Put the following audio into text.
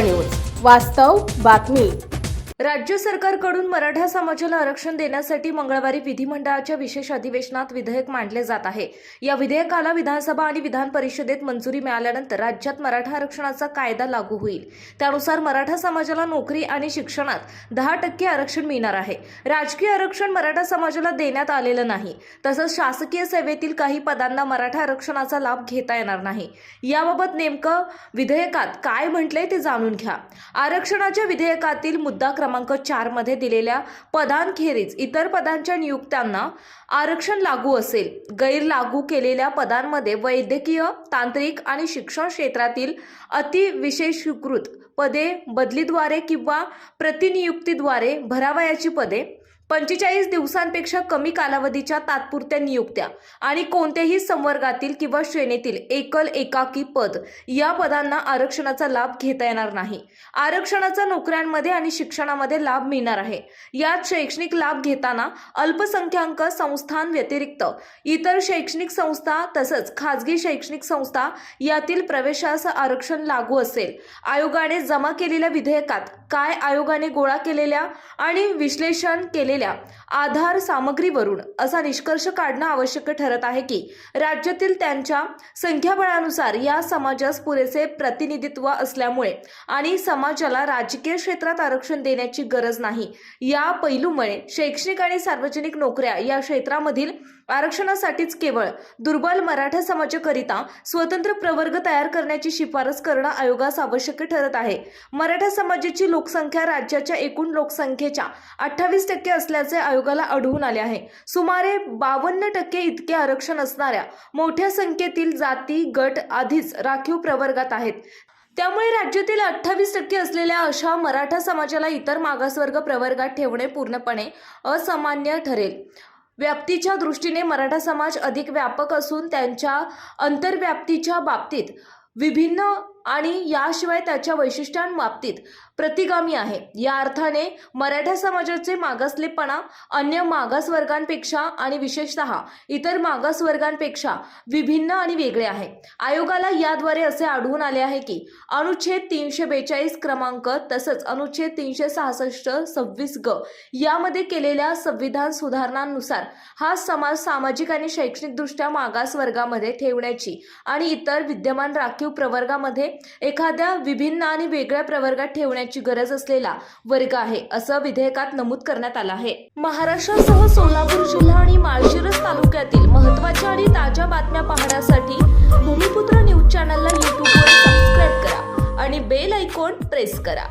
News. वास्तव बातमी. राज्य सरकारकडून मराठा समाजाला आरक्षण देण्यासाठी मंगळवारी विधिमंडळाच्या विशेष अधिवेशनात विधेयक मांडले जात आहे. या विधेयकाला विधानसभा आणि विधान परिषदेत मंजुरी मिळाल्यानंतर राज्यात मराठा आरक्षणाचा कायदा लागू होईल. त्यानुसार मराठा समाजाला नोकरी आणि शिक्षणात दहा टक्के आरक्षण मिळणार आहे. राजकीय आरक्षण मराठा समाजाला देण्यात आलेलं नाही. तसंच शासकीय सेवेतील काही पदांना मराठा आरक्षणाचा लाभ घेता येणार नाही. याबाबत नेमकं विधेयकात काय म्हटलंय ते जाणून घ्या. आरक्षणाच्या विधेयकातील मुद्दा क्रमांक क्रमांक चारमध्ये दिलेल्या पदांखेरीज इतर पदांच्या नियुक्त्यांना आरक्षण लागू असेल. गैर लागू केलेल्या पदांमध्ये वैद्यकीय तांत्रिक आणि शिक्षण क्षेत्रातील अतिविशेषीकृत पदे बदलीद्वारे किंवा प्रतिनियुक्तीद्वारे भरावयाची पदे पंचेचाळीस दिवसांपेक्षा कमी कालावधीच्या तात्पुरत्या नियुक्त्या आणि कोणत्याही संवर्गातील किंवा श्रेणीतील एकल एकाकी पद या पदांना आरक्षणाचा लाभ घेता येणार नाही. आरक्षणाचा नोकऱ्यांमध्ये आणि शिक्षणामध्ये लाभ मिळणार आहे. यात शैक्षणिक लाभ घेताना अल्पसंख्याक संस्थां व्यतिरिक्त इतर शैक्षणिक संस्था तसंच खाजगी शैक्षणिक संस्था यातील प्रवेशास आरक्षण लागू असेल. आयोगाने जमा केलेल्या विधेयकात काय आयोगाने गोळा केलेल्या आणि विश्लेषण केलेल्या आधार सामग्रीवरून असा निष्कर्ष काढणं आवश्यक ठरत आहे की राज्यातील त्यांच्या संख्याबळानुसार या समाजास पुरेसे प्रतिनिधित्व असल्यामुळे आणि समाजाला राजकीय क्षेत्रात आरक्षण देण्याची गरज नाही. या पैलूमुळे शैक्षणिक आणि सार्वजनिक नोकऱ्या या क्षेत्रामधील आरक्षणासाठीच केवळ दुर्बल मराठा समाजाकरिता स्वतंत्र प्रवर्ग तयार करण्याची शिफारस करणं आयोगास आवश्यक ठरत आहे. मराठा समाजाची लोकसंख्या राज्याच्या एकूण लोकसंख्येच्या अठ्ठावीस टक्के असल्याचे आयोगाला आढळून आले आहे. सुमारे बावन्न टक्के इतके आरक्षण असणाऱ्या मोठ्या संख्येतील जाती गट आधीच राखीव प्रवर्गात आहेत. त्यामुळे राज्यातील अठ्ठावीस टक्के असलेल्या अशा मराठा समाजाला इतर मागासवर्ग प्रवर्गात ठेवणे पूर्णपणे असामान्य ठरेल. व्याप्तीच्या दृष्टीने मराठा समाज अधिक व्यापक असून त्यांच्या अंतर्व्याप्तीच्या बाबतीत विभिन्न आणि याशिवाय त्याच्या वैशिष्ट्यांबाबतीत प्रतिगामी आहे. या अर्थाने मराठा समाजाचे मागासलेपणा अन्य मागासवर्गांपेक्षा आणि विशेषतः इतर मागासवर्गांपेक्षा विभिन्न आणि वेगळे आहे. आयोगाला याद्वारे असे आढळून आले आहे की अनुच्छेद तीनशे बेचाळीस क्रमांक तसंच अनुच्छेद तीनशे सहासष्ट सव्वीस ग यामध्ये केलेल्या संविधान सुधारणांनुसार हा समाज सामाजिक आणि शैक्षणिकदृष्ट्या मागास वर्गामध्ये ठेवण्याची आणि इतर विद्यमान राखीव प्रवर्गामध्ये एखाद्या विभिन्न आणि वेगळ्या प्रवर्गात ठेवण्याची गरज असलेला वर्ग आहे असं विधेयकात नमूद करण्यात आलं आहे. महाराष्ट्रासह सोलापूर जिल्हा आणि माळशिरस तालुक्यातील महत्त्वाच्या आणि ताज्या बातम्या पाहण्यासाठी भूमिपुत्र न्यूज चॅनलला युट्यूबवर सबस्क्राईब करा आणि बेल आयकॉन प्रेस करा.